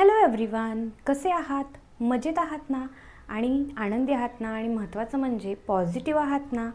Hello everyone कसे आहात? मजेत आहात ना? आणि आनंदी आहात ना? आणि महत्त्वाचं म्हणजे पॉझिटिव्ह आहात ना?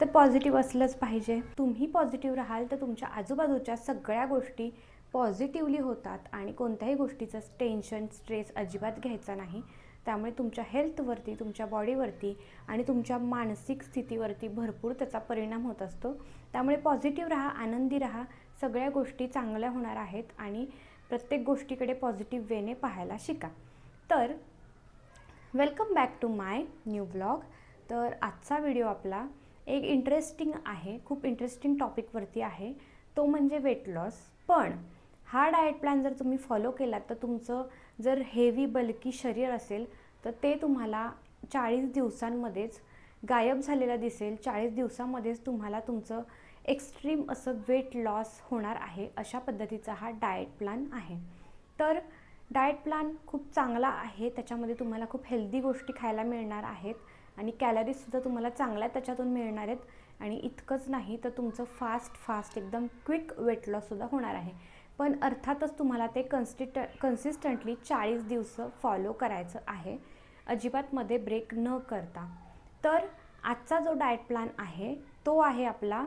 तर पॉझिटिव्ह असलंच पाहिजे. तुम्ही पॉझिटिव्ह राहाल तर तुमच्या आजूबाजूच्या सगळ्या गोष्टी पॉझिटिव्हली होतात आणि कोणत्याही गोष्टीचं टेन्शन स्ट्रेस अजिबात घ्यायचा नाही. त्यामुळे तुमच्या हेल्थवरती तुमच्या बॉडीवरती आणि तुमच्या मानसिक स्थितीवरती भरपूर त्याचा परिणाम होत असतो. त्यामुळे पॉझिटिव्ह राहा आनंदी राहा. सगळ्या गोष्टी चांगल्या होणार आहेत आणि प्रत्येक गोष्टीकडे पॉझिटिव्ह वेने पाहायला शिका. तर welcome back to my new blog तर आजचा व्हिडिओ आपला एक इंटरेस्टिंग आहे खूप इंटरेस्टिंग टॉपिकवरती आहे. तो म्हणजे वेट लॉस पण हा डाएट प्लॅन जर तुम्ही फॉलो केलात तर तुमचं जर हेवी बल्की शरीर असेल तर ते तुम्हाला चाळीस दिवसांमध्येच गायब झालेलं दिसेल. चाळीस दिवसामध्येच तुम्हाला तुमचं एक्स्ट्रीम असं वेट लॉस होणार आहे अशा पद्धतीचा हा डाएट प्लॅन आहे. तर डाएट प्लॅन खूप चांगला आहे त्याच्यामध्ये तुम्हाला खूप हेल्दी गोष्टी खायला मिळणार आहेत आणि कॅलरीजसुद्धा तुम्हाला चांगल्या त्याच्यातून मिळणार आहेत आणि इतकंच नाही तर तुमचं फास्ट फास्ट एकदम क्विक वेट लॉससुद्धा होणार आहे. पण अर्थातच तुम्हाला ते कन्स्टिट कन्सिस्टंटली चाळीस दिवस फॉलो करायचं आहे. अजिबातमध्ये ब्रेक न करता. तर आजचा जो डाएट प्लॅन आहे तो आहे आपला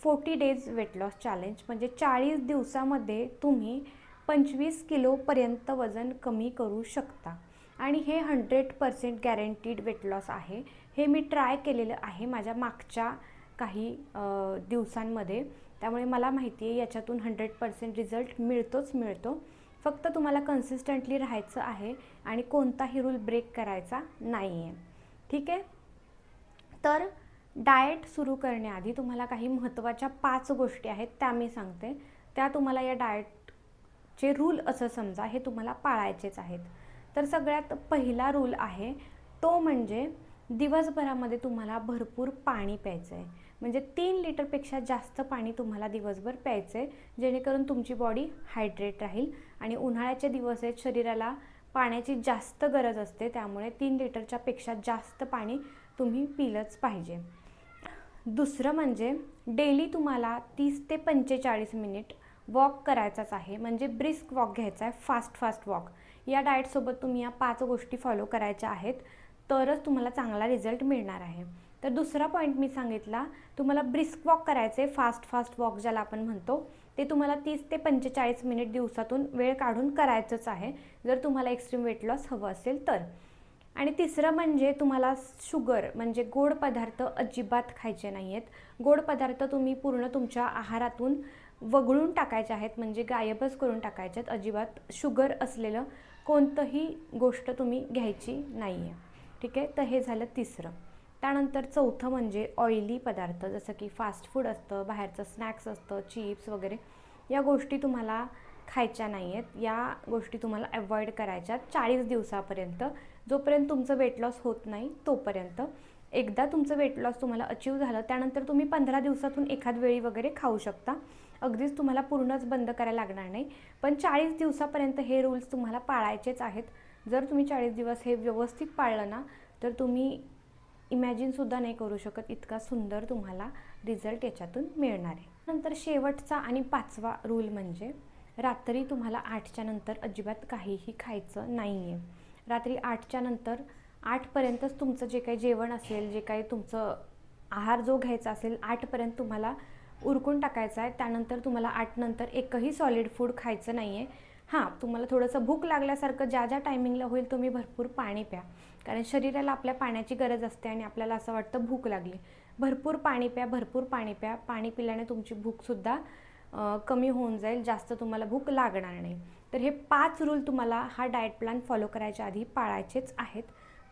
forty days weight loss challenge म्हणजे चाळीस दिवसामध्ये तुम्ही पंचवीस किलोपर्यंत वजन कमी करू शकता. आणि हे hundred percent guaranteed weight loss आहे. हे मी ट्राय केलेलं आहे माझ्या मागच्या काही दिवसांमध्ये. त्यामुळे मला माहिती आहे याच्यातून हंड्रेड पर्सेंट रिझल्ट मिळतोच मिळतो. फक्त तुम्हाला कन्सिस्टंटली राहायचं आहे आणि कोणताही रूल ब्रेक करायचा नाही आहे ठीक आहे? तर डाएट सुरू करण्याआधी तुम्हाला काही महत्त्वाच्या पाच गोष्टी आहेत त्या मी सांगते. त्या तुम्हाला या डाएटचे रूल असं समजा हे तुम्हाला पाळायचेच आहेत. तर सगळ्यात पहिला रूल आहे तो म्हणजे दिवसभरामध्ये तुम्हाला भरपूर पाणी प्यायचं आहे म्हणजे तीन लिटरपेक्षा जास्त पाणी तुम्हाला दिवसभर प्यायचं आहे जेणेकरून तुमची बॉडी हायड्रेट राहील आणि उन्हाळ्याचे दिवस आहेत शरीराला पाण्याची जास्त गरज असते त्यामुळे तीन लिटरच्या पेक्षा जास्त पाणी तुम्ही पिलंच पाहिजे. दुसरं म्हणजे डेली तुम्हाला तीस ते पंचेचाळीस मिनिट वॉक करायचाच आहे. म्हणजे ब्रिस्क वॉक घ्यायचा आहे फास्ट फास्ट वॉक. या डाएटसोबत तुम्ही या पाच गोष्टी फॉलो करायच्या आहेत. तरच तुम्हाला चांगला रिझल्ट मिळणार आहे. तर दुसरा पॉईंट मी सांगितला तुम्हाला ब्रिस्क वॉक करायचे फास्ट फास्ट वॉक ज्याला आपण म्हणतो ते तुम्हाला तीस ते पंचेचाळीस मिनिट दिवसातून वेळ काढून करायचंच आहे. जर तुम्हाला एक्स्ट्रीम वेट लॉस हवं असेल तर. आणि तिसरं म्हणजे तुम्हाला शुगर म्हणजे गोड पदार्थ अजिबात खायचे नाही आहेत गोड पदार्थ तुम्ही पूर्ण तुमच्या आहारातून वगळून टाकायचे आहेत म्हणजे गायबच करून टाकायचे आहेत. अजिबात शुगर असलेलं कोणतंही गोष्ट तुम्ही घ्यायची नाही आहे ठीक आहे? तर हे झालं तिसरं. त्यानंतर चौथं म्हणजे ऑइली पदार्थ जसं की फास्ट फूड असतं बाहेरचं स्नॅक्स असतं चिप्स वगैरे या गोष्टी तुम्हाला खायच्या नाही आहेत या गोष्टी तुम्हाला अवॉइड करायच्या चाळीस दिवसापर्यंत. जोपर्यंत तुमचं वेट लॉस होत नाही तोपर्यंत. एकदा तुमचं वेट लॉस तुम्हाला अचीव झालं त्यानंतर तुम्ही पंधरा दिवसातून एखाद वेळी वगैरे खाऊ शकता. अगदीच तुम्हाला पूर्णच बंद करायला लागणार नाही. पण चाळीस दिवसापर्यंत हे रूल्स तुम्हाला पाळायचेच आहेत. जर तुम्ही चाळीस दिवस हे व्यवस्थित पाळलं ना तर तुम्ही इमॅजिनसुद्धा नाही करू शकत इतका सुंदर तुम्हाला रिझल्ट याच्यातून मिळणार आहे. नंतर शेवटचा आणि पाचवा रूल म्हणजे रात्री तुम्हाला आठच्या नंतर अजिबात काहीही खायचं नाही आहे रात्री आठच्या नंतर आठपर्यंतच तुमचं जे काही जेवण असेल जे काही तुमचं आहार जो घ्यायचा असेल आठपर्यंत तुम्हाला उरकून टाकायचं आहे. त्यानंतर तुम्हाला आठनंतर एकही सॉलिड फूड खायचं नाही आहे हां तुम्हाला थोडंसं भूक लागल्यासारखं ज्या ज्या टायमिंगला होईल तुम्ही भरपूर पाणी प्या. कारण शरीराला आपल्या पाण्याची गरज असते आणि आपल्याला असं वाटतं भूक लागली. भरपूर पाणी प्या भरपूर पाणी प्या. पाणी पिल्याने तुमची भूकसुद्धा कमी होऊन जाईल. जास्त तुम्हाला भूक लागणार नाही. तर हे पाच रूल तुम्हाला हा डाएट प्लॅन फॉलो करायच्या आधी पाळायचेच आहेत.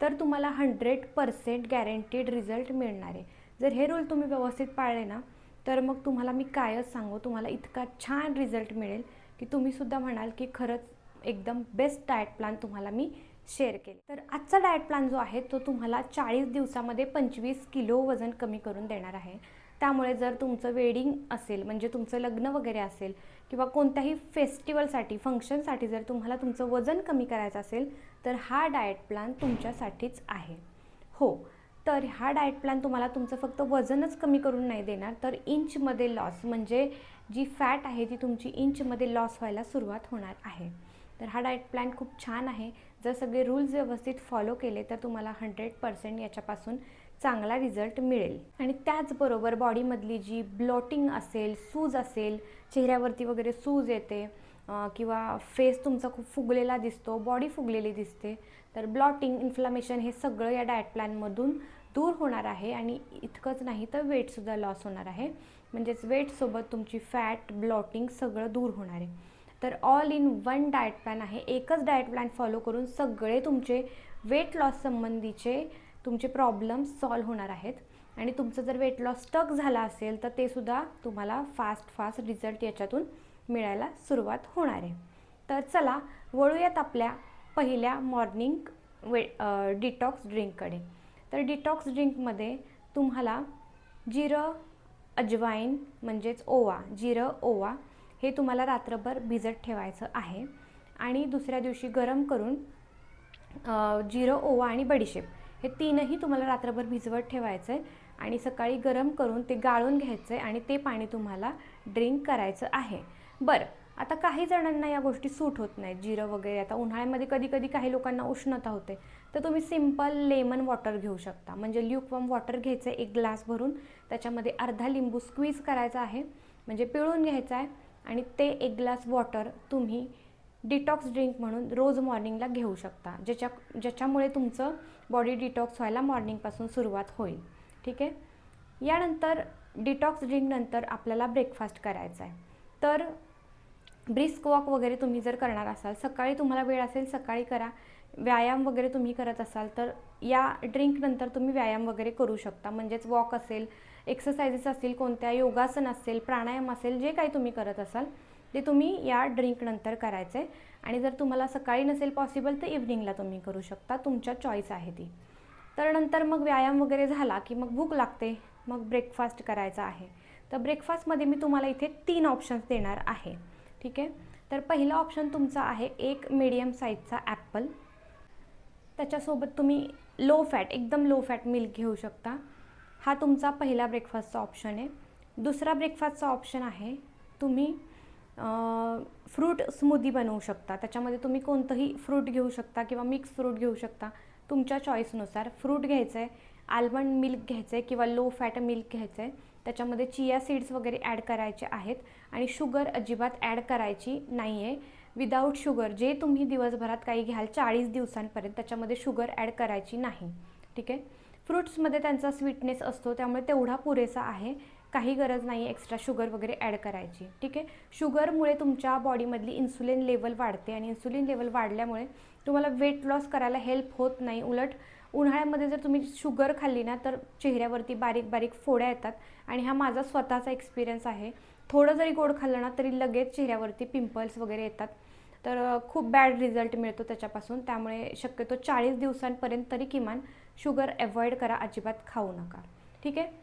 तर तुम्हाला हंड्रेड पर्सेंट गॅरंटीड रिझल्ट मिळणार आहे. जर हे रूल तुम्ही व्यवस्थित पाळले ना तर मग तुम्हाला मी कायच सांगू तुम्हाला इतका छान रिझल्ट मिळेल की तुम्हीसुद्धा म्हणाल की खरंच एकदम बेस्ट डाएट प्लॅन तुम्हाला मी शेअर केले. तर आजचा डाएट प्लॅन जो आहे तो तुम्हाला चाळीस दिवसामध्ये पंचवीस किलो वजन कमी करून देणार आहे. त्यामुळे जर तुमचं वेडिंग असेल म्हणजे तुमचं लग्न वगैरे असेल किंवा कोणत्याही फेस्टिवलसाठी फंक्शनसाठी जर तुम्हाला तुमचं वजन कमी करायचं असेल तर हा डाएट प्लॅन तुमच्यासाठीच आहे. हो तर हा डाएट प्लॅन तुम्हाला तुमचं फक्त वजनच कमी करून नाही देणार तर इंचमध्ये लॉस म्हणजे जी फॅट आहे ती तुमची इंचमध्ये लॉस व्हायला सुरुवात होणार आहे. तर हा डाएट प्लॅन खूप छान आहे. जर सगळे रूल्स व्यवस्थित फॉलो केले तर तुम्हाला हंड्रेड पर्सेंट याच्यापासून चांगला रिझल्ट मिळेल. आणि त्याचबरोबर बॉडीमधली जी ब्लॉटिंग असेल सूज असेल चेहऱ्यावरती वगैरे सूज येते किंवा फेस तुमचा खूप फुगलेला दिसतो बॉडी फुगलेली दिसते तर ब्लॉटिंग इन्फ्लामेशन हे सगळं या डाएट प्लॅनमधून दूर होणार आहे आणि इतकंच नाही तर वेटसुद्धा लॉस होणार आहे. म्हणजेच वेटसोबत तुमची फॅट ब्लॉटिंग सगळं दूर होणार आहे. तर all in one diet plan आहे. एकच डाएट प्लॅन फॉलो करून सगळे तुमचे वेट लॉस संबंधीचे तुमचे प्रॉब्लेम्स सॉल्व्ह होणार आहेत. आणि तुमचं जर वेट लॉस स्टक झाला असेल तर ते सुद्धा तुम्हाला फास्ट फास्ट रिझल्ट याच्यातून मिळायला सुरुवात होणार आहे. तर चला वळूयात आपल्या पहिल्या मॉर्निंग वे डिटॉक्स ड्रिंककडे तर डिटॉक्स ड्रिंकमध्ये तुम्हाला जिरं अजवाईन म्हणजेच ओवा जिरं ओवा हे तुम्हाला रात्रभर भिजत ठेवायचं आहे. आणि दुसऱ्या दिवशी गरम करून जिरं ओवा आणि बडीशेप. हे तीनही तुम्हाला रात्रभर भिजवत ठेवायचं आहे आणि सकाळी गरम करून ते गाळून घ्यायचं आहे आणि ते पाणी तुम्हाला ड्रिंक करायचं आहे. बरं आता काही जणांना या गोष्टी सूट होत नाहीत. जिरं वगैरे आता उन्हाळ्यामध्ये कधी कधी काही लोकांना उष्णता होते. तर तुम्ही सिंपल लेमन वॉटर घेऊ शकता. म्हणजे ल्यूकवम वॉटर घ्यायचं आहे एक ग्लास भरून. त्याच्यामध्ये अर्धा लिंबू स्क्वीज करायचा आहे. म्हणजे पिळून घ्यायचा आहे आणि ते एक ग्लास वॉटर तुम्ही डिटॉक्स ड्रिंक म्हणून रोज मॉर्निंगला घेऊ शकता ज्याच्या ज्याच्यामुळे तुमचं बॉडी डिटॉक्स व्हायला मॉर्निंगपासून सुरुवात होईल. ठीक आहे? यानंतर डिटॉक्स ड्रिंकनंतर आपल्याला ब्रेकफास्ट करायचा आहे तर ब्रिस्क वॉक वगैरे तुम्ही जर करणार असाल सकाळी तुम्हाला वेळ असेल सकाळी करा. व्यायाम वगैरे तुम्ही करत असाल तर या ड्रिंकनंतर तुम्ही व्यायाम वगैरे करू शकता. म्हणजेच वॉक असेल एक्सरसाइजेस असतील कोणत्या योगासन असेल प्राणायाम असेल जे काही तुम्ही करत असाल ते तुम्ही या ड्रिंकनंतर करायचं. आहे आणि जर तुम्हाला सकाळी नसेल पॉसिबल तर इव्हनिंगला तुम्ही करू शकता. तुमच्या चॉईस आहे ती. तर नंतर मग व्यायाम वगैरे झाला की मग भूक लागते मग ब्रेकफास्ट करायचा आहे. तर ब्रेकफास्टमध्ये मी तुम्हाला इथे तीन ऑप्शन्स देणार आहे. ठीक आहे? तर पहिला ऑप्शन तुमचा आहे एक मीडियम साईजचा ॲपल त्याच्यासोबत तुम्ही लो फॅट एकदम लो फॅट मिल्क घेऊ शकता. हा तुमचा पहिला ब्रेकफास्टचा ऑप्शन आहे. दुसरा ब्रेकफास्टचा ऑप्शन आहे तुम्ही फ्रूट स्मूदी बनवू शकता. त्याच्यामध्ये तुम्ही कोणतंही फ्रूट घेऊ शकता किंवा मिक्स फ्रूट घेऊ शकता. तुमच्या चॉईसनुसार फ्रूट घ्यायचं आहे आल्मंड मिल्क घ्यायचं आहे किंवा लो फॅट मिल्क घ्यायचं आहे त्याच्यामध्ये चिया सीड्स वगैरे ॲड करायचे आहेत आणि शुगर अजिबात ॲड करायची नाही आहे विदाऊट शुगर जे तुम्ही दिवसभरात काही घ्याल चाळीस दिवसांपर्यंत त्याच्यामध्ये शुगर ॲड करायची नाही. ठीक आहे? फ्रुट्समध्ये त्यांचा स्वीटनेस असतो त्यामुळे तेवढा पुरेसा आहे. काही गरज नाही एक्स्ट्रा शुगर वगैरे ॲड करायची. ठीक आहे? शुगरमुळे तुमच्या बॉडीमधली इन्सुलिन लेवल वाढते आणि इन्सुलिन लेवल वाढल्यामुळे तुम्हाला वेट लॉस करायला हेल्प होत नाही. उलट उन्हाळ्यामध्ये जर तुम्ही शुगर खाल्ली ना तर चेहऱ्यावरती बारीक बारीक फोड्या येतात आणि हा माझा स्वतःचा एक्सपिरियन्स आहे. थोडं जरी गोड खाल्लं ना तरी लगेच चेहऱ्यावरती पिंपल्स वगैरे येतात. तर खूप बॅड रिझल्ट मिळतो त्याच्यापासून. त्यामुळे शक्यतो चाळीस दिवसांपर्यंत तरी किमान शुगर अवॉइड करा अजिबात खाऊ नका. ठीक आहे?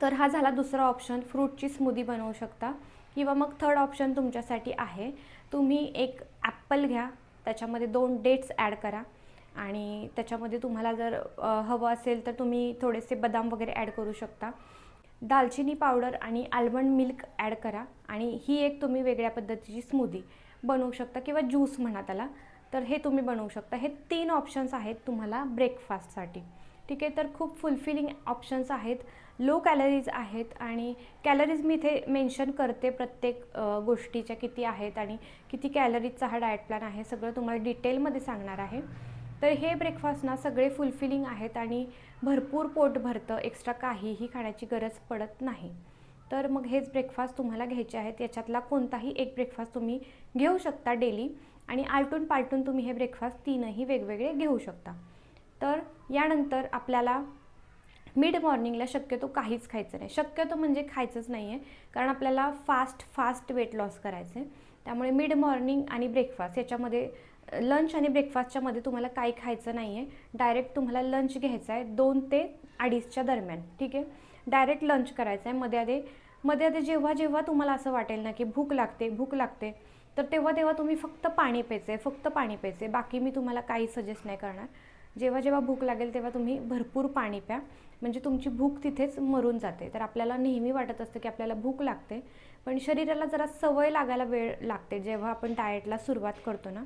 तर हा झाला दुसरा ऑप्शन फ्रूटची स्मूदी बनवू शकता. किंवा मग थर्ड ऑप्शन तुमच्यासाठी आहे. तुम्ही एक ॲप्पल घ्या त्याच्यामध्ये दोन डेट्स ॲड करा. आणि त्याच्यामध्ये तुम्हाला जर हवं असेल तर तुम्ही थोडेसे बदाम वगैरे ॲड करू शकता. दालचिनी पावडर आणि आल्मंड मिल्क ॲड करा. आणि ही एक तुम्ही वेगळ्या पद्धतीची स्मूदी बनवू शकता. किंवा ज्यूस म्हणा त्याला. तर हे तुम्ही बनवू शकता. हे तीन ऑप्शन्स आहेत तुम्हाला ब्रेकफास्टसाठी ठीक आहे तर खूप फुलफिलिंग ऑप्शन्स आहेत. लो कॅलरीज आहेत आणि कॅलरीज मी इथे मेन्शन करते प्रत्येक गोष्टीच्या किती आहेत आणि किती कॅलरीजचा हा डाएट प्लॅन आहे सगळं तुम्हाला डिटेलमध्ये सांगणार आहे. तर हे ब्रेकफास्ट ना सगळे फुलफिलिंग आहेत आणि भरपूर पोट भरतं एक्स्ट्रा काहीही खाण्याची गरज पडत नाही. तर मग हेच ब्रेकफास्ट तुम्हाला घ्यायचे आहेत. याच्यातला कोणताही एक ब्रेकफास्ट तुम्ही घेऊ शकता डेली आणि आलटून पालटून तुम्ही हे ब्रेकफास्ट तीनही वेगवेगळे घेऊ शकता. तर यानंतर आपल्याला मिड मॉर्निंगला शक्यतो काहीच खायचं नाही. शक्यतो म्हणजे खायचंच नाही आहे कारण आपल्याला फास्ट फास्ट वेट लॉस करायचं आहे त्यामुळे मिड मॉर्निंग आणि ब्रेकफास्ट याच्यामध्ये लंच आणि ब्रेकफास्टच्यामध्ये तुम्हाला काही खायचं नाही आहे डायरेक्ट तुम्हाला लंच घ्यायचा आहे दोन ते अडीचच्या दरम्यान ठीक आहे? डायरेक्ट लंच करायचं आहे. मध्ये आधी मध्ये आधी जेव्हा जेव्हा तुम्हाला असं वाटेल ना की भूक लागते भूक लागते तर तेव्हा तेव्हा तुम्ही फक्त पाणी प्यायचं आहे फक्त पाणी प्यायचं आहे बाकी मी तुम्हाला काही सजेस्ट नाही करणार. जेव्हा जेव्हा भूक लागेल तेव्हा तुम्ही भरपूर पाणी प्या. म्हणजे तुमची भूक तिथेच मरून जाते. तर आपल्याला नेहमी वाटत असतं की आपल्याला भूक लागते. पण शरीराला जरा सवय लागायला वेळ लागते जेव्हा आपण डाएटला सुरुवात करतो ना.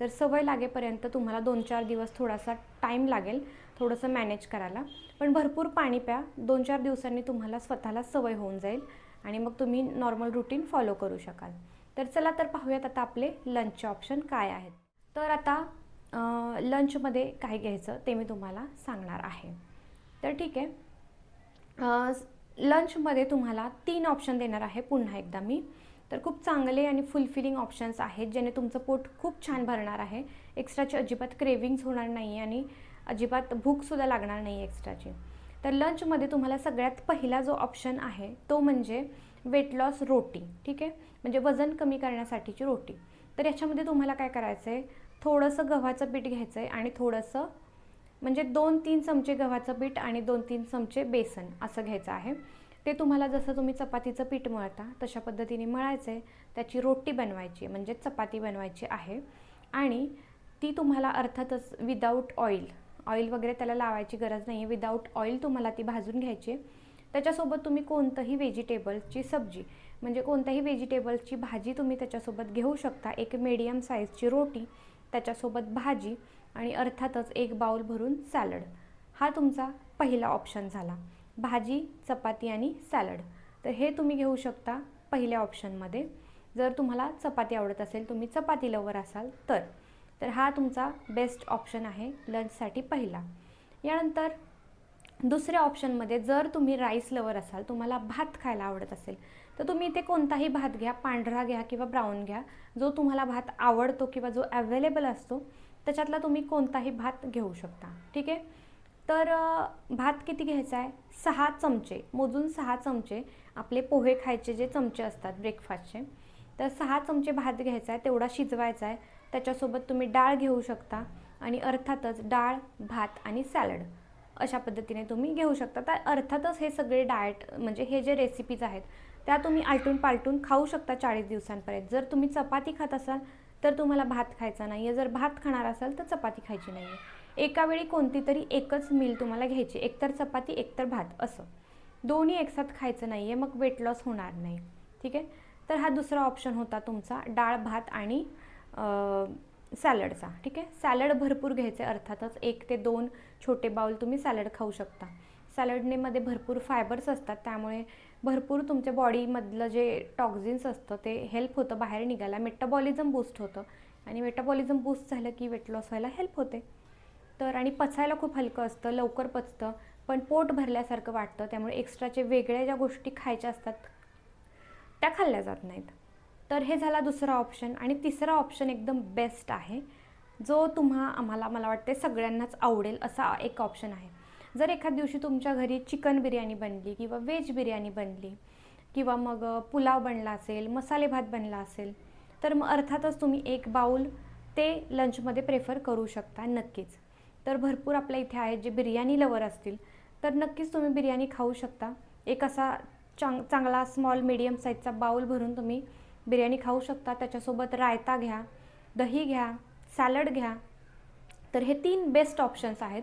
तर सवय लागेपर्यंत तुम्हाला दोन चार दिवस थोडासा टाईम लागेल थोडंसं मॅनेज करायला. पण भरपूर पाणी प्या. दोन चार दिवसांनी तुम्हाला स्वतःला सवय होऊन जाईल आणि मग तुम्ही नॉर्मल रुटीन फॉलो करू शकाल. तर चला तर पाहूयात आता आपले लंचचे ऑप्शन काय आहेत. तर आता लंचमध्ये काय घ्यायचं ते मी तुम्हाला सांगणार आहे. तर ठीक आहे. लंचमध्ये तुम्हाला तीन ऑप्शन देणार आहे पुन्हा एकदा मी. तर खूप चांगले आणि फुलफिलिंग ऑप्शन्स आहेत ज्याने तुमचं पोट खूप छान भरणार आहे. एक्स्ट्राची अजिबात क्रेविंग्स होणार नाही आणि अजिबात भूकसुद्धा लागणार नाही एक्स्ट्राची तर लंचमध्ये तुम्हाला सगळ्यात पहिला जो ऑप्शन आहे तो म्हणजे वेट लॉस रोटी. ठीक आहे? म्हणजे वजन कमी करण्यासाठीची रोटी. तर याच्यामध्ये तुम्हाला काय करायचं आहे थोडंसं गव्हाचं पीठ घ्यायचं आहे आणि थोडंसं म्हणजे दोन तीन चमचे गव्हाचं पीठ आणि दोन तीन चमचे बेसन असं घ्यायचं आहे. ते तुम्हाला जसं तुम्ही चपातीचं पीठ मळता तशा पद्धतीने मळायचं आहे त्याची रोटी बनवायची आहे, म्हणजे चपाती बनवायची आहे. आणि ती तुम्हाला अर्थातच विदाऊट ऑइल ऑइल वगैरे त्याला लावायची गरज नाही आहे विदाऊट ऑइल तुम्हाला ती भाजून घ्यायची. आहे त्याच्यासोबत तुम्ही कोणतंही व्हेजिटेबल्सची सब्जी म्हणजे कोणत्याही व्हेजिटेबल्सची भाजी तुम्ही त्याच्यासोबत घेऊ शकता. एक मीडियम साईजची रोटी त्याच्यासोबत भाजी आणि अर्थातच एक बाऊल भरून सॅलड. हा तुमचा पहिला ऑप्शन झाला. भाजी चपाती आणि सॅलड. तर हे तुम्ही घेऊ शकता पहिल्या ऑप्शनमध्ये. जर तुम्हाला चपाती आवडत असेल तुम्ही चपाती लवर असाल तर. तर हा तुमचा बेस्ट ऑप्शन आहे लंचसाठी पहिला. यानंतर दुसऱ्या ऑप्शनमध्ये जर तुम्ही राईस लवर असाल तुम्हाला भात खायला आवडत असेल तर तुम्ही इथे कोणताही भात घ्या पांढरा घ्या किंवा ब्राऊन घ्या. जो तुम्हाला भात आवडतो किंवा जो अवेलेबल असतो त्याच्यातला तुम्ही कोणताही भात घेऊ शकता. ठीक आहे? तर भात किती घ्यायचा आहे? सहा चमचे. मोजून सहा चमचे. आपले पोहे खायचे जे चमचे असतात ब्रेकफास्टचे तर सहा चमचे भात घ्यायचा आहे तेवढा शिजवायचा आहे. त्याच्यासोबत तुम्ही डाळ घेऊ शकता आणि अर्थातच डाळ भात आणि सॅलड अशा पद्धतीने तुम्ही घेऊ शकता. तर अर्थातच हे सगळे डाएट म्हणजे हे जे रेसिपीज आहेत त्या तुम्ही आलटून पालटून खाऊ शकता चाळीस दिवसांपर्यंत. जर तुम्ही चपाती खात असाल तर तुम्हाला भात खायचा नाही आहे जर भात खाणार असाल तर चपाती खायची नाही आहे एका वेळी कोणती तरी एकच मील तुम्हाला घ्यायची. एकतर चपाती एकतर भात असं. दोन्ही एकसाथ खायचं नाही आहे मग वेट लॉस होणार नाही. ठीक आहे? तर हा दुसरा ऑप्शन होता तुमचा डाळ भात आणि सॅलडचा ठीक आहे? सॅलड भरपूर घ्यायचे अर्थातच एक ते दोन छोटे बाउल तुम्ही सॅलड खाऊ शकता. सॅलडनेमध्ये भरपूर फायबर्स असतात. त्यामुळे भरपूर तुमच्या बॉडीमधलं जे टॉक्झिन्स असतं ते हेल्प होतं बाहेर निघायला. मेटाबॉलिझम बूस्ट होतं. आणि मेटाबॉलिझम बूस्ट झालं की वेट लॉस व्हायला हेल्प होते. तर आणि पचायला खूप हलकं असतं लवकर पचतं. पण पोट भरल्यासारखं वाटतं. त्यामुळे एक्स्ट्राचे वेगळ्या ज्या गोष्टी खायच्या असतात त्या खाल्ल्या जात नाहीत. तर हे झाला दुसरा ऑप्शन आणि तिसरा ऑप्शन एकदम बेस्ट आहे. जो तुम्हा आम्हाला मला वाटते सगळ्यांनाच आवडेल असा एक ऑप्शन आहे. जर एखाद दिवशी तुमच्या घरी चिकन बिर्याणी बनली किंवा व्हेज बिर्याणी बनली किंवा मग पुलाव बनला असेल मसाले भात बनला असेल तर मग अर्थातच तुम्ही एक बाऊल ते लंचमध्ये प्रेफर करू शकता नक्कीच. तर भरपूर आपल्या इथे आहेत जे बिर्याणी लवर असतील तर नक्कीच तुम्ही बिर्याणी खाऊ शकता. एक असा चांग चांगला स्मॉल मिडियम साईजचा बाऊल भरून तुम्ही बिर्याणी खाऊ शकता. त्याच्यासोबत रायता घ्या दही घ्या सॅलड घ्या. तर हे तीन बेस्ट ऑप्शन्स आहेत.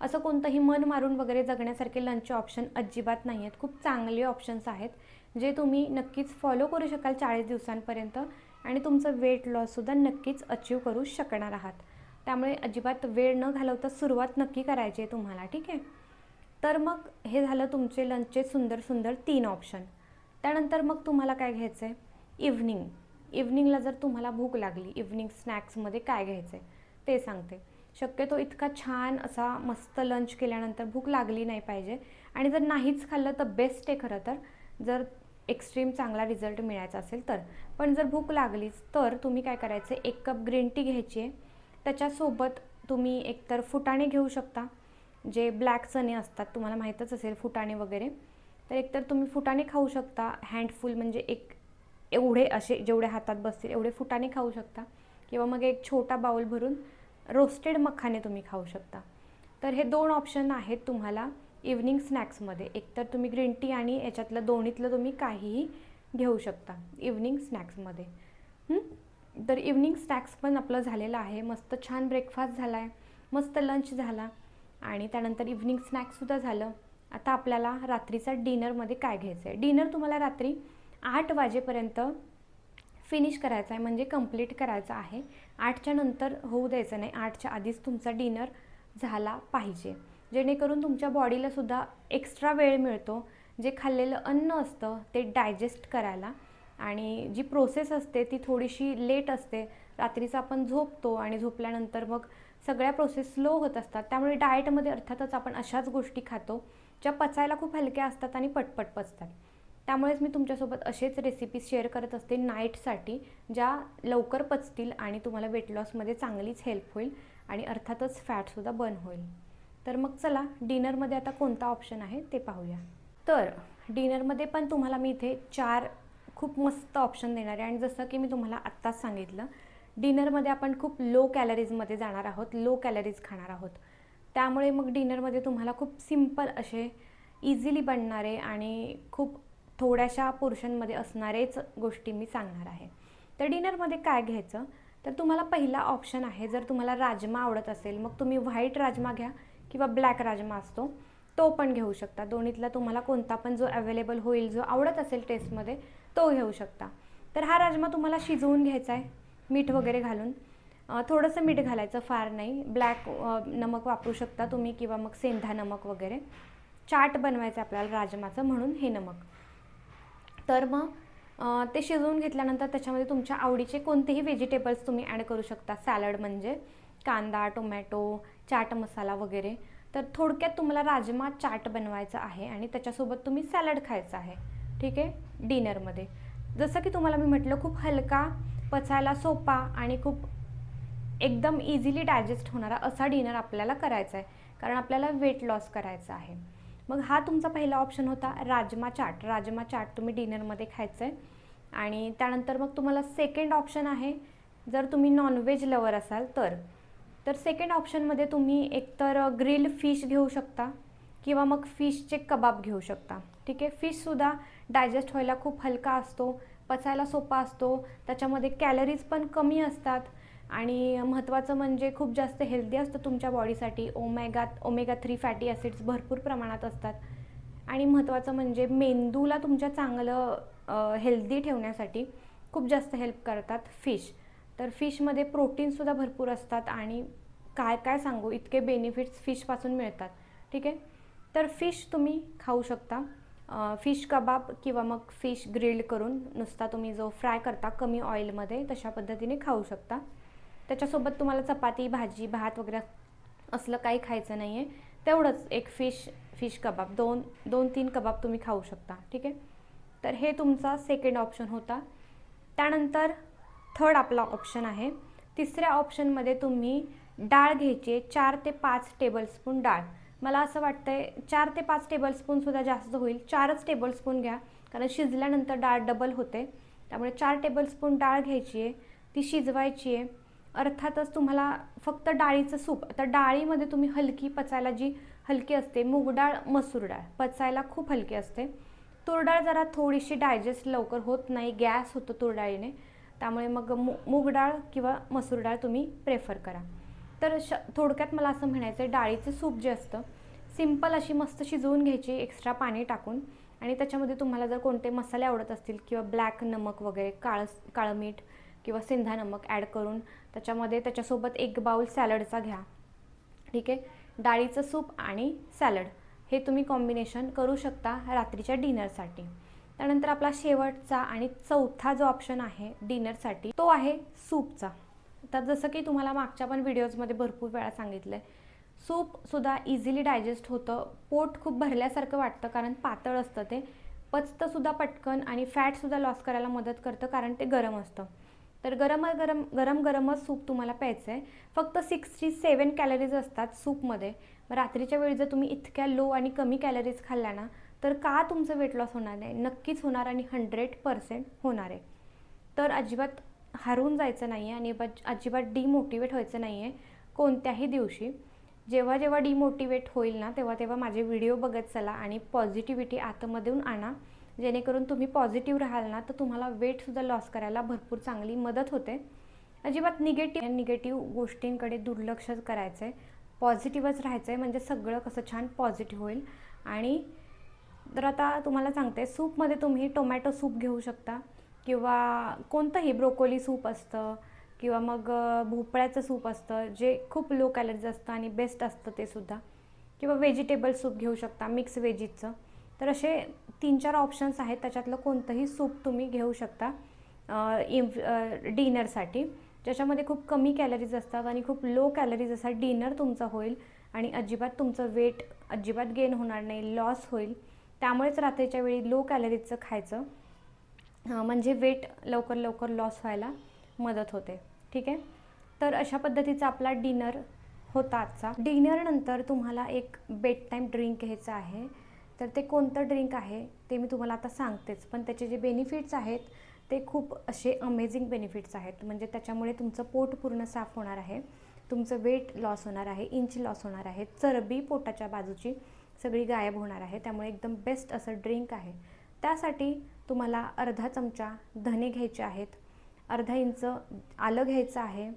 असं कोणतंही मन मारून वगैरे जगण्यासारखे लंचचे ऑप्शन अजिबात नाही आहेत खूप चांगले ऑप्शन्स आहेत जे तुम्ही नक्कीच फॉलो करू शकाल चाळीस दिवसांपर्यंत आणि तुमचं वेट लॉससुद्धा नक्कीच अचीव करू शकणार आहात. त्यामुळे अजिबात वेळ न घालवता सुरुवात नक्की करायची आहे तुम्हाला ठीक आहे? तर मग हे झालं तुमचे लंचचे सुंदर सुंदर तीन ऑप्शन त्यानंतर मग तुम्हाला काय घ्यायचं आहे इव्हनिंग इव्हनिंगला जर तुम्हाला भूक लागली इव्हनिंग स्नॅक्समध्ये काय घ्यायचं आहे ते सांगते. शक्यतो इतका छान असा मस्त लंच केल्यानंतर भूक लागली नाही पाहिजे. आणि जर नाहीच खाल्लं तर बेस्ट आहे खरं तर. जर एक्स्ट्रीम चांगला रिझल्ट मिळायचा असेल तर. पण जर भूक लागलीच तर तुम्ही काय करायचं एक कप ग्रीन टी घ्यायची आहे. त्याच्यासोबत तुम्ही एकतर फुटाणे घेऊ शकता. जे ब्लॅक चणे असतात तुम्हाला माहीतच असेल फुटाणे वगैरे. तर एकतर तुम्ही फुटाणे खाऊ शकता. हँडफुल म्हणजे एक एवढे असे जेवढे हातात बसतील एवढे फुटाणे खाऊ शकता. किंवा मग एक छोटा बाउल भरून रोस्टेड मखाने तुम्ही खाऊ शकता. तर हे दोन ऑप्शन आहेत तुम्हाला इव्हनिंग स्नॅक्समध्ये एकतर तुम्ही ग्रीन टी आणि याच्यातलं दोन्हीतलं तुम्ही काहीही घेऊ शकता इव्हनिंग स्नॅक्समध्ये तर इव्हनिंग स्नॅक्स पण आपलं झालेलं आहे. मस्त छान ब्रेकफास्ट झाला आहे मस्त लंच झाला. आणि त्यानंतर इव्हनिंग स्नॅक्ससुद्धा झालं. आता आपल्याला रात्रीचा डिनरमध्ये काय घ्यायचं आहे डिनर तुम्हाला रात्री आठ वाजेपर्यंत फिनिश करायचं आहे म्हणजे कंप्लीट करायचं आहे. आठच्या नंतर होऊ द्यायचं नाही. आठच्या आधीच तुमचा डिनर झाला पाहिजे. जेणेकरून तुमच्या बॉडीला सुद्धा एक्स्ट्रा वेळ मिळतो. जे खाल्लेलं अन्न असतं ते डायजेस्ट करायला. आणि जी प्रोसेस असते ती थोडीशी लेट असते. रात्रीचं आपण झोपतो आणि झोपल्यानंतर मग सगळ्या प्रोसेस स्लो होत असतात. त्यामुळे डाएटमध्ये अर्थातच आपण अशाच गोष्टी खातो ज्या पचायला खूप हलक्या असतात आणि पटपट पचतात. त्यामुळेच मी तुमच्यासोबत असेच रेसिपीज शेअर करत असते नाईटसाठी ज्या लवकर पचतील आणि तुम्हाला वेट लॉसमध्ये चांगलीच हेल्प होईल आणि अर्थातच फॅटसुद्धा बर्न होईल. तर मग चला डिनरमध्ये आता कोणता ऑप्शन आहे ते पाहूया. तर डिनरमध्ये पण तुम्हाला मी इथे चार खूप मस्त ऑप्शन देणार आहे आणि जसं की मी तुम्हाला आत्ताच सांगितलं डिनरमध्ये आपण खूप लो कॅलरीजमध्ये जाणार आहोत लो कॅलरीज खाणार आहोत. त्यामुळे मग डिनरमध्ये तुम्हाला खूप सिंपल असे इझिली बनणारे आणि खूप थोड्याशा पोर्शनमध्ये असणारेच गोष्टी मी सांगणार आहे. तर डिनरमध्ये काय घ्यायचं? तर तुम्हाला पहिला ऑप्शन आहे जर तुम्हाला राजमा आवडत असेल मग तुम्ही व्हाईट राजमा घ्या किंवा ब्लॅक राजमा असतो तो पण घेऊ शकता. दोन्हीतला तुम्हाला कोणता पण जो अवेलेबल होईल जो आवडत असेल टेस्टमध्ये तो घेऊ शकता. तर हा राजमा तुम्हाला शिजवून घ्यायचा आहे मीठ वगैरे घालून. थोडंसं मीठ घालायचं फार नाही. ब्लॅक नमक वापरू शकता तुम्ही किंवा मग सेंधा नमक वगैरे. चाट बनवायचं आपल्याला राजमाचं म्हणून हे नमक. तर मग ते शिजवून घेतल्यानंतर त्याच्यामध्ये तुमच्या आवडीचे कोणतेही व्हेजिटेबल्स तुम्ही ॲड करू शकता. सॅलड म्हणजे कांदा टोमॅटो चाट मसाला वगैरे. तर थोडक्यात तुम्हाला राजमा चाट बनवायचा आहे आणि त्याच्यासोबत तुम्ही सॅलड खायचं आहे. ठीक आहे? डिनरमध्ये जसं की तुम्हाला मी म्हटलं खूप हलका पचायला सोपा आणि खूप एकदम इझिली डायजेस्ट होणारा असा डिनर आपल्याला करायचा आहे. कारण आपल्याला वेट लॉस करायचा आहे. मग हा तुमचा पहिला ऑप्शन होता राजमा चाट. राजमा चाट तुम्ही डिनरमध्ये खायचं आहे आणि त्यानंतर मग तुम्हाला सेकंड ऑप्शन आहे जर तुम्ही नॉनव्हेज लवर असाल तर. तर सेकंड ऑप्शनमध्ये तुम्ही एकतर ग्रिल फिश घेऊ शकता किंवा मग फिशचे कबाब घेऊ शकता. ठीक आहे? फिशसुद्धा डायजेस्ट व्हायला खूप हलका असतो पचायला सोपा असतो. त्याच्यामध्ये कॅलरीज पण कमी असतात. आणि महत्त्वाचं म्हणजे खूप जास्त हेल्दी असतं तुमच्या बॉडीसाठी omega omega three fatty acids भरपूर प्रमाणात असतात. आणि महत्त्वाचं म्हणजे मेंदूला तुमच्या चांगलं हेल्दी ठेवण्यासाठी खूप जास्त हेल्प करतात फिश तर फिशमध्ये प्रोटीनसुद्धा भरपूर असतात आणि काय काय सांगू इतके बेनिफिट्स फिशपासून मिळतात. ठीक आहे? तर फिश तुम्ही खाऊ शकता. फिश कबाब किंवा मग फिश ग्रिल्ड करून नुसता तुम्ही जो फ्राय करता कमी ऑइलमध्ये तशा पद्धतीने खाऊ शकता. त्याच्यासोबत तुम्हाला चपाती भाजी भात वगैरे असलं काही खायचं नाही आहे तेवढंच एक फिश फिश कबाब दोन दोन तीन कबाब तुम्ही खाऊ शकता. ठीक आहे? तर हे तुमचा सेकंड ऑप्शन होता. त्यानंतर थर्ड आपला ऑप्शन आहे. तिसऱ्या ऑप्शनमध्ये तुम्ही डाळ घ्यायची आहे. चार ते पाच टेबलस्पून डाळ. मला असं वाटतं आहे चार ते पाच टेबलस्पूनसुद्धा जास्त होईल. चारच टेबलस्पून घ्या. कारण शिजल्यानंतर डाळ डबल होते. त्यामुळे चार टेबलस्पून डाळ घ्यायची आहे. ती शिजवायची आहे. अर्थातच तुम्हाला फक्त डाळीचं सूप तर डाळीमध्ये तुम्ही हलकी पचायला जी हलकी असते मूग डाळ मसूर डाळ पचायला खूप हलकी असते. तुरडाळ जरा थोडीशी डायजेस्ट लवकर होत नाही गॅस होतो तुरडाळीने त्यामुळे मग मु मूग डाळ किंवा मसूर डाळ तुम्ही प्रेफर करा. तर श थोडक्यात मला असं म्हणायचं आहे डाळीचं सूप जे असतं सिंपल अशी मस्त शिजवून घ्यायची एक्स्ट्रा पाणी टाकून आणि त्याच्यामध्ये तुम्हाला जर कोणते मसाले आवडत असतील किंवा ब्लॅक नमक वगैरे काळं काळं मीठ किंवा सिंधा नमक ॲड करून त्याच्यामध्ये त्याच्यासोबत एक बाउल सॅलडचा घ्या. ठीक आहे? डाळीचं सूप आणि सॅलड हे तुम्ही कॉम्बिनेशन करू शकता रात्रीच्या डिनरसाठी. त्यानंतर आपला शेवटचा आणि चौथा जो ऑप्शन आहे डिनरसाठी तो आहे सूपचा. तर जसं की तुम्हाला मागच्या पण व्हिडिओजमध्ये भरपूर वेळा सांगितलं आहे सूपसुद्धा इझिली डायजेस्ट होतं. पोट खूप भरल्यासारखं वाटतं कारण पातळ असतं ते. पचतंसुद्धा पटकन आणि फॅटसुद्धा लॉस करायला मदत करतं कारण ते गरम असतं. तर गरम गरम गरम गरमच सूप तुम्हाला प्यायचं आहे फक्त सिक्स्टी सेवन कॅलरीज असतात सूपमध्ये. मग रात्रीच्या वेळी जर तुम्ही इतक्या लो आणि कमी कॅलरीज खाल्ल्या ना तर का तुमचं वेट लॉस होणार नाही नक्कीच होणार आणि हंड्रेड पर्सेंट होणार आहे. तर अजिबात हारून जायचं नाही आहे आणि अजिबात अजिबात डिमोटिवेट व्हायचं नाही आहे कोणत्याही दिवशी. जेव्हा जेव्हा डिमोटिवेट होईल ना तेव्हा तेव्हा माझे व्हिडिओ बघत चला आणि पॉझिटिव्हिटी आतमधून आणा. जेणेकरून तुम्ही पॉझिटिव्ह राहाल ना तर तुम्हाला वेटसुद्धा लॉस करायला भरपूर चांगली मदत होते. अजिबात निगेटिव्ह निगेटिव्ह गोष्टींकडे दुर्लक्ष करायचं आहे पॉझिटिव्हच राहायचं आहे म्हणजे सगळं कसं छान पॉझिटिव्ह होईल. आणि तर आता तुम्हाला सांगते सूपमध्ये तुम्ही टोमॅटो सूप घेऊ शकता. किंवा कोणतंही ब्रोकोली सूप असतं किंवा मग भोपळ्याचं सूप असतं जे खूप लो कॅलरीज असतं आणि बेस्ट असतं ते सुद्धा. किंवा व्हेजिटेबल सूप घेऊ शकता मिक्स व्हेजीचं तर असे तीन चार ऑप्शन्स आहेत. त्याच्यातलं कोणतंही सूप तुम्ही घेऊ शकता डिनरसाठी ज्याच्यामध्ये खूप कमी कॅलरीज असतात आणि खूप लो कॅलरीज असा डिनर तुमचा होईल आणि अजिबात तुमचं वेट अजिबात गेन होणार नाही लॉस होईल. त्यामुळेच रात्रीच्या वेळी लो कॅलरीजचं खायचं म्हणजे वेट लवकर लवकर लॉस व्हायला मदत होते. ठीक आहे? तर अशा पद्धतीचा आपला डिनर होता आजचा. डिनरनंतर तुम्हाला एक बेड टाईम ड्रिंक घ्यायचं आहे. तर ते कोणतं ड्रिंक आहे ते मी तुम्हाला आता सांगतेच. पण त्याचे जे बेनिफिट्स आहेत ते खूप असे अमेझिंग बेनिफिट्स आहेत. म्हणजे त्याच्यामुळे तुमचं पोट पूर्ण साफ होणार आहे. तुमचं वेट लॉस होणार आहे इंच लॉस होणार आहे. चरबी पोटाच्या बाजूची सगळी गायब होणार आहे. त्यामुळे एकदम बेस्ट असं ड्रिंक आहे. त्यासाठी तुम्हाला अर्धा चमचा धने घ्यायचे आहेत. अर्धा इंच आलं घ्यायचं आहे.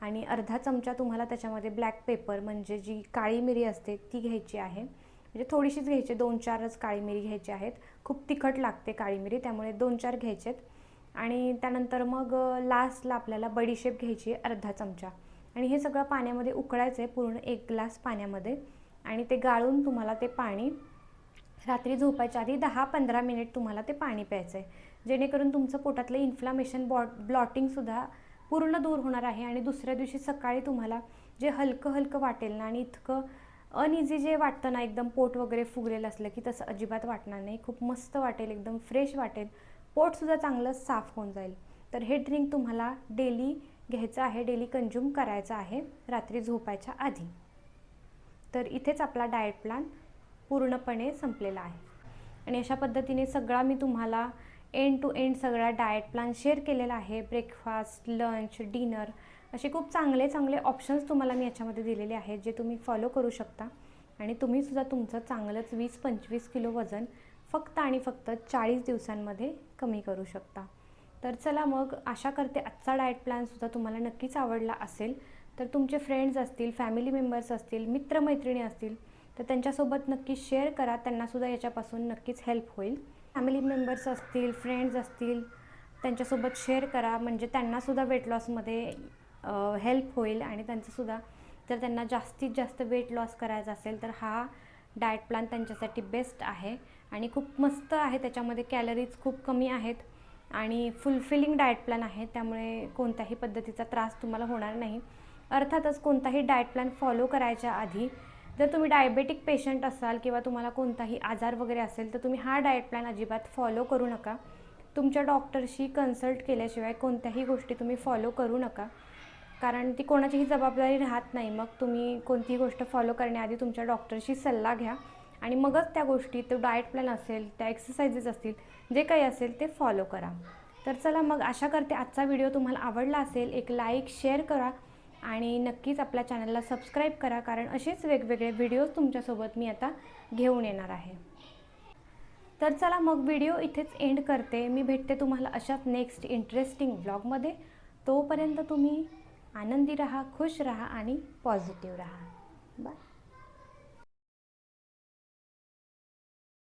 आणि अर्धा चमचा तुम्हाला त्याच्यामध्ये ब्लॅक पेपर म्हणजे जी काळी मिरी असते ती घ्यायची आहे. म्हणजे थोडीशीच घ्यायची दोन चारच काळी मिरी घ्यायची आहेत. खूप तिखट लागते काळी मिरी त्यामुळे दोन चार घ्यायचेत. आणि त्यानंतर मग लास्टला आपल्याला बडीशेप घ्यायची आहे अर्धा चमचा. आणि हे सगळं पाण्यामध्ये उकळायचं आहे पूर्ण एक ग्लास पाण्यामध्ये. आणि ते गाळून तुम्हाला ते पाणी रात्री झोपायच्या आधी दहा पंधरा मिनिट तुम्हाला ते पाणी प्यायचं आहे जेणेकरून तुमचं पोटातलं इन्फ्लामेशन बॉ ब्लॉटिंगसुद्धा पूर्ण दूर होणार आहे. आणि दुसऱ्या दिवशी सकाळी तुम्हाला जे हलकं हलकं वाटेल ना आणि इतकं अनइझी जे वाटतं ना एकदम पोट वगैरे फुगलेलं असलं की तसं अजिबात वाटणार नाही. खूप मस्त वाटेल एकदम फ्रेश वाटेल. पोटसुद्धा चांगलं साफ होऊन जाईल. तर हे ड्रिंक तुम्हाला डेली घ्यायचं आहे डेली कंझ्युम करायचं आहे रात्री झोपायच्या आधी. तर इथेच आपला डाएट प्लॅन पूर्णपणे संपलेला आहे. आणि अशा पद्धतीने सगळा मी तुम्हाला एंड टू एंड सगळा डाएट प्लॅन शेअर केलेला आहे. ब्रेकफास्ट लंच डिनर असे खूप चांगले चांगले ऑप्शन्स तुम्हाला मी याच्यामध्ये दिलेले आहेत जे तुम्ही फॉलो करू शकता. आणि तुम्हीसुद्धा तुमचं चांगलंच वीस पंचवीस किलो वजन फक्त आणि फक्त चाळीस दिवसांमध्ये कमी करू शकता. तर चला मग आशा करते आजचा डाएट प्लॅनसुद्धा तुम्हाला नक्कीच आवडला असेल. तर तुमचे फ्रेंड्स असतील फॅमिली मेंबर्स असतील मित्रमैत्रिणी असतील तर त्यांच्यासोबत नक्की शेअर करा. त्यांनासुद्धा याच्यापासून नक्कीच हेल्प होईल. फॅमिली मेंबर्स असतील फ्रेंड्स असतील त्यांच्यासोबत शेअर करा. म्हणजे त्यांनासुद्धा वेट लॉसमध्ये हेल्प होईल आणि त्यांचंसुद्धा जर त्यांना जास्तीत जास्त वेट लॉस करायचा असेल तर हा डाएट प्लॅन त्यांच्यासाठी बेस्ट आहे. आणि खूप मस्त आहे त्याच्यामध्ये कॅलरीज खूप कमी आहेत आणि फुलफिलिंग डाएट प्लॅन आहे त्यामुळे कोणत्याही पद्धतीचा त्रास तुम्हाला होणार नाही. अर्थातच कोणताही डाएट प्लॅन फॉलो करायच्या आधी जर तुम्ही डायबेटिक पेशंट असाल किंवा तुम्हाला कोणताही आजार वगैरे असेल तर तुम्ही हा डाएट प्लॅन अजिबात फॉलो करू नका. तुमच्या डॉक्टरशी कन्सल्ट केल्याशिवाय कोणत्याही गोष्टी तुम्ही फॉलो करू नका. कारण ती कोणाचीही जबाबदारी राहत नाही. मग तुम्ही कोणतीही गोष्ट फॉलो करण्याआधी तुमच्या डॉक्टरशी सल्ला घ्या आणि मगच त्या गोष्टी तो डाएट प्लॅन असेल त्या एक्सरसाइजेस असतील जे काही असेल ते फॉलो करा. तर चला मग आशा करते आजचा व्हिडिओ तुम्हाला आवडला असेल. एक लाईक शेअर करा आणि नक्कीच आपल्या चॅनलला सबस्क्राईब करा कारण असेच वेगवेगळे व्हिडिओज तुमच्यासोबत मी आता घेऊन येणार आहे. तर चला मग व्हिडिओ इथेच एंड करते. मी भेटते तुम्हाला अशाच नेक्स्ट इंटरेस्टिंग ब्लॉगमध्ये तोपर्यंत तुम्ही आनंदी राहा खुश राहा आणि पॉझिटिव्ह राहा. बाय